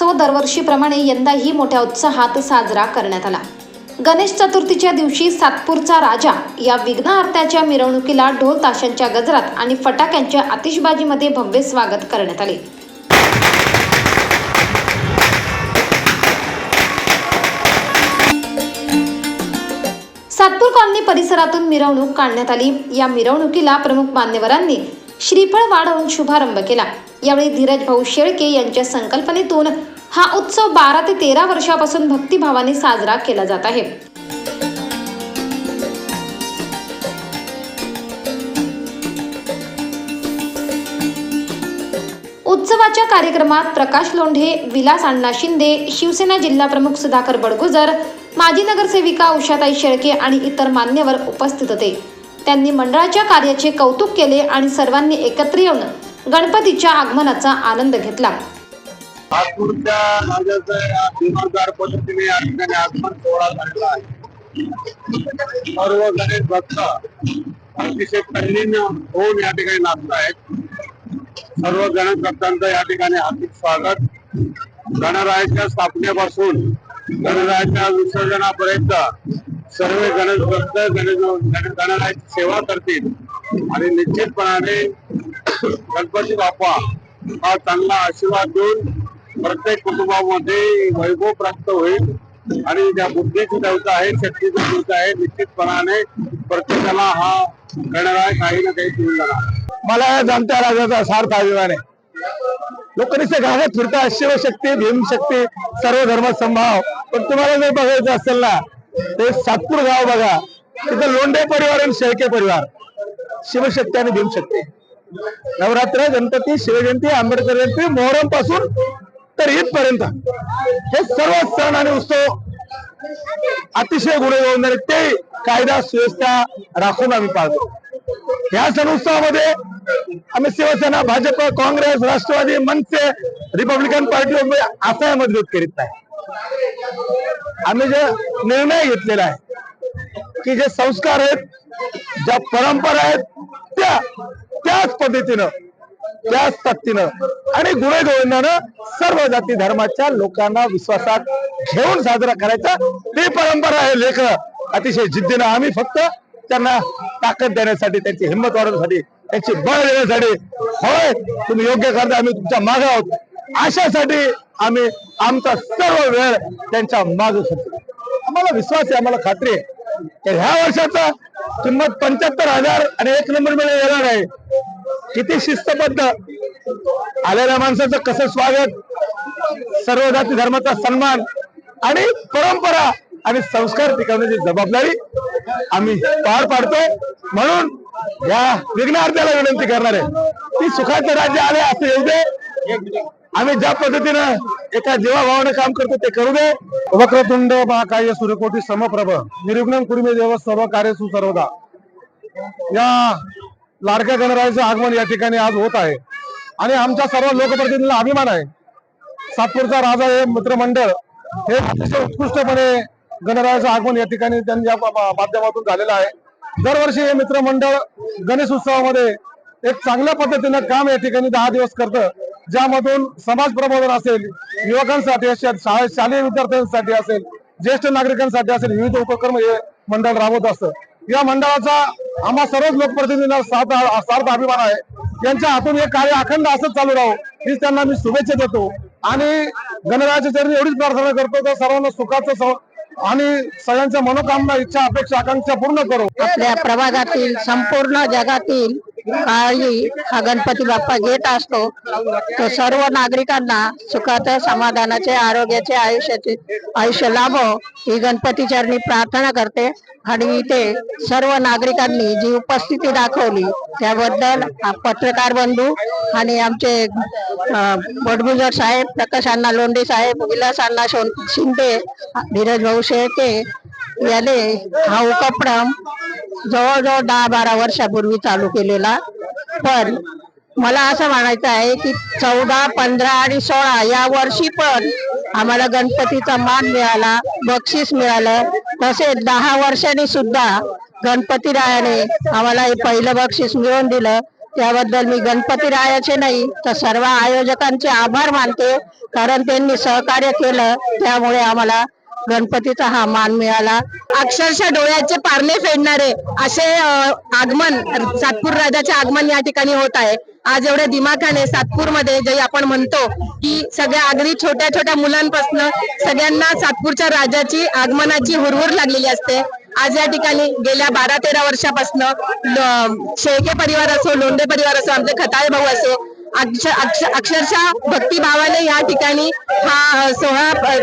कॉलनीतील उत्सव दरवर्षीप्रमाणे यंदाही मोठ्या उत्साहात साजरा करण्यात आला. गणेश चतुर्थीच्या दिवशी सातपूरचा राजा या विघ्नहर्त्याच्या मिरवणुकीला ढोल ताशांच्या गजरात आणि फटाक्यांच्या आतिषबाजीमध्ये भव्य स्वागत करण्यात आले. सातपूर कॉलनी परिसरातून मिरवणूक काढण्यात आली. या मिरवणुकीला प्रमुख मान्यवरांनी श्रीफळ वाढवून शुभारंभ केला. यावेळी धीरज भाऊ शेळके यांच्या संकल्पनेतून हा उत्सव बारा ते तेरा वर्षापासून भक्तिभावाने साजरा केला जात आहे. उत्सवाच्या कार्यक्रमात प्रकाश लोंढे विलास अण्णा शिंदे शिवसेना जिल्हा प्रमुख सुधाकर बडगुजर माजी नगरसेविका उषाताई शेळके आणि इतर मान्यवर उपस्थित होते. त्यांनी मंडळाच्या कार्याचे कौतुक केले आणि सर्वांनी एकत्र येऊन गणपतीच्या आगमनाचा आनंद घेतला. नागपूरच्या राजाचं या दिमागदार पद्धतीने या ठिकाणी आगमन सोहळा झालेला आहे. सर्व गणेश भक्त अतिशय तल्लीन होऊन या ठिकाणी नाचत आहेत. सर्व गणेश भक्तांचं या ठिकाणी हार्दिक स्वागत. गणरायाच्या स्थापनेपासून गणरायाच्या विसर्जनापर्यंत सर्व गणेश भक्त गणेश गणरायाची सेवा करतील आणि निश्चितपणाने गणपती बाप्पा हा चांगला आशीर्वाद देऊन प्रत्येक कुटुंबामध्ये वैभव प्राप्त होईल आणि ज्या बुद्धीची देवता आहे शक्तीची देवता आहे निश्चितपणाने प्रत्येकाला हा गणराय काही ना काही देऊन जाणार. मला या जाणत्या राजाचा सार्थ अभिमान आहे. लोक नुसते गावात फिरतात शिवशक्ती भीमशक्ती सर्व धर्म संभाव पण तुम्हाला जर बघायचं असेल ना ते सातपूर गाव बघा तिथं लोंढे परिवार आणि शेळके परिवार. शिवशक्ती आणि भीमशक्ती. नवरात्र गणपती शिवजयंती आंबेडकर जयंती मोहरमपासून तर इथपर्यंत हे सर्व सण आणि उत्सव अतिशय गुणे ते कायदा सुव्यवस्था राखून आम्ही पाळतो. या सण उत्सवामध्ये आम्ही Shiv Sena Bhajap Congress Rashtrawadi Manase republican party असा मजबूत करीत नाही. आम्ही जे निर्णय घेतलेला आहे की जे संस्कार आहेत ज्या परंपरा आहेत त्या त्याच पद्धतीनं त्याच सक्तीनं आणि गुणे सर्व जाती धर्माच्या लोकांना विश्वासात घेऊन साजरा करायचा. ती परंपरा आहे लेख. अतिशय जिद्दीनं आम्ही फक्त त्यांना ताकद देण्यासाठी त्यांची हिंमत वाढवण्यासाठी त्यांची बळ देण्यासाठी. होय तुम्ही योग्य करता आम्ही तुमच्या माग आहोत. अशासाठी आम्ही आमचा सर्व वेळ त्यांच्या माग होतो आम्हाला विश्वास आहे आम्हाला खात्री आहे. तर ह्या वर्षाचा किंमत पंच्याहत्तर हजार आणि एक नंबरमध्ये येणार आहे. किती शिस्तबद्ध? आलेल्या माणसाचं कसं स्वागत? सर्व जाती धर्माचा सन्मान आणि परंपरा आणि संस्कार टिकवण्याची जबाबदारी आम्ही पार पाडतो म्हणून या विघ्नार्थ्याला विनंती करणार आहे ती सुखाचं राज्य आले असं येऊ दे. आम्ही ज्या पद्धतीनं एका जीवाभावानं काम करतो ते करू दे. वक्रतुंड महाकाय सूर्यकोटी समप्रभ. निर्विघ्न कुर्मे देव सर्व कार्य सुसर्वदा या लाडक्या गणरायाचं आगमन या ठिकाणी आज होत आहे. आणि आमच्या सर्व लोकप्रतिनिधीला अभिमान आहे. सातपूरचा राजा हे मित्रमंडळ हे अतिशय उत्कृष्टपणे गणरायाचं आगमन या ठिकाणी त्यांच्या माध्यमातून झालेलं आहे. दरवर्षी हे मित्रमंडळ गणेश उत्सवामध्ये एक चांगल्या पद्धतीनं काम या ठिकाणी दहा दिवस करतं. ज्यामधून समाज प्रबोधन असेल युवकांसाठी असेल शालेय विद्यार्थ्यांसाठी असेल ज्येष्ठ नागरिकांसाठी असेल विविध उपक्रम हे मंडळ राबवत असतं. या मंडळाचा आम्हा सर्वच लोकप्रतिनिधींना सार्थ अभिमान आहे. यांच्या हातून हे कार्य अखंड असंच चालू राहू हीच त्यांना मी शुभेच्छा देतो. आणि गणरायाच्या चरणी एवढीच प्रार्थना करतो तर सर्वांना सुखाचं आणि सगळ्यांच्या मनोकामना इच्छा अपेक्षा आकांक्षा पूर्ण करो. आपल्या प्रभागातील संपूर्ण जगातील काळजी हा गणपती बाप्पा घेत असतो. तो सर्व नागरिकांना सुखात समाधानाचे आरोग्याचे आयुष्याचे आयुष्य लाभो ही गणपती चरणी प्रार्थना करते. आणि इथे सर्व नागरिकांनी जी उपस्थिती दाखवली त्याबद्दल पत्रकार बंधू आणि आमचे बडगुजर साहेब प्रकाश अण्णा लोंढे साहेब विलास अण्णा शिंदे धीरज भाऊ शेळके याले हा उपक्रम जवळजवळ दहा बारा वर्षापूर्वी चालू केलेला. पण मला असं म्हणायचं आहे की चौदा पंधरा आणि सोळा या वर्षी पण आम्हाला गणपतीचा मान मिळाला बक्षीस मिळालं. तसेच दहा वर्षांनी सुद्धा गणपती रायाने आम्हाला हे पहिलं बक्षीस मिळवून दिलं. त्याबद्दल मी गणपती रायाचे नाही तर सर्व आयोजकांचे आभार मानते. कारण त्यांनी सहकार्य केलं त्यामुळे आम्हाला गणपतीचा हा मान मिळाला. अक्षरशः डोळ्याचे पारणे फेडणारे असे आगमन सातपूर राजाचे आगमन या ठिकाणी होत आहे. आज एवढ्या दिमाखाने सातपूरमध्ये जे आपण म्हणतो की सगळ्या अगदी छोट्या छोट्या मुलांपासून सगळ्यांना सातपूरच्या राजाची आगमनाची हुरहुर लागलेली असते. आज या ठिकाणी गेल्या बारा तेरा वर्षापासून शेळके परिवार असो लोंढे परिवार असो आमचे खताळे भाऊ असो अक्षरशः भक्तिभावाने या ठिकाणी हा सोहळा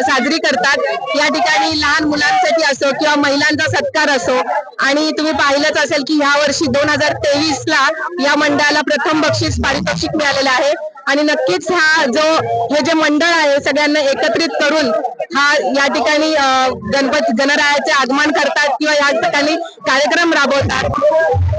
साजरी करतात. या ठिकाणी लहान मुलांसाठी असो किंवा महिलांचा सत्कार असो आणि तुम्ही पाहिलंच असेल की ह्या वर्षी दोन हजार तेवीस ला या मंडळाला प्रथम बक्षीस पारितोषिक मिळालेलं आहे. आणि नक्कीच हा जो हे जे मंडळ आहे सगळ्यांना एकत्रित करून हा या ठिकाणी गणपती गणरायाचे आगमन करतात किंवा या ठिकाणी कार्यक्रम राबवतात.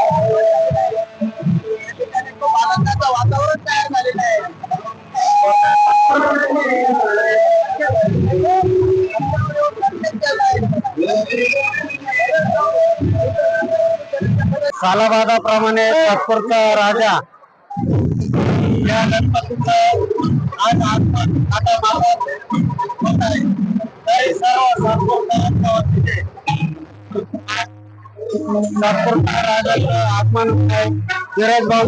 सालाबादाप्रमाणे तात्पुरता राजा या गणपतीचा आज आगमन आता आहे तरी सर्व नागपूरकरांच्या नागपूरच्या राजाचं आगमन होत आहे धीरज भाऊ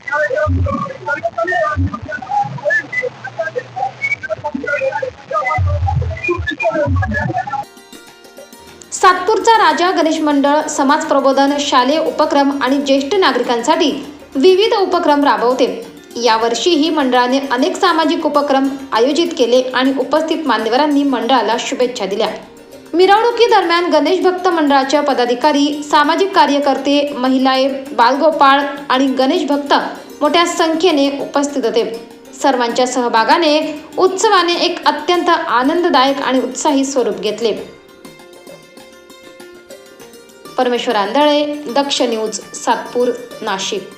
सातपूरचा राजा गणेश मंडळ समाज प्रबोधन शालेय उपक्रम आणि ज्येष्ठ नागरिकांसाठी विविध उपक्रम राबवते. यावर्षीही मंडळाने अनेक सामाजिक उपक्रम आयोजित केले आणि उपस्थित मान्यवरांनी मंडळाला शुभेच्छा दिल्या. मिरवणुकीदरम्यान गणेश भक्त मंडळाच्या पदाधिकारी सामाजिक कार्यकर्ते महिलाए बालगोपाळ आणि गणेश भक्त मोठ्या संख्येने उपस्थित होते. सर्वांच्या सहभागाने उत्सवाने एक अत्यंत आनंददायक आणि उत्साही स्वरूप घेतले. परमेश्वर आंधळे दक्ष न्यूज सातपूर नाशिक.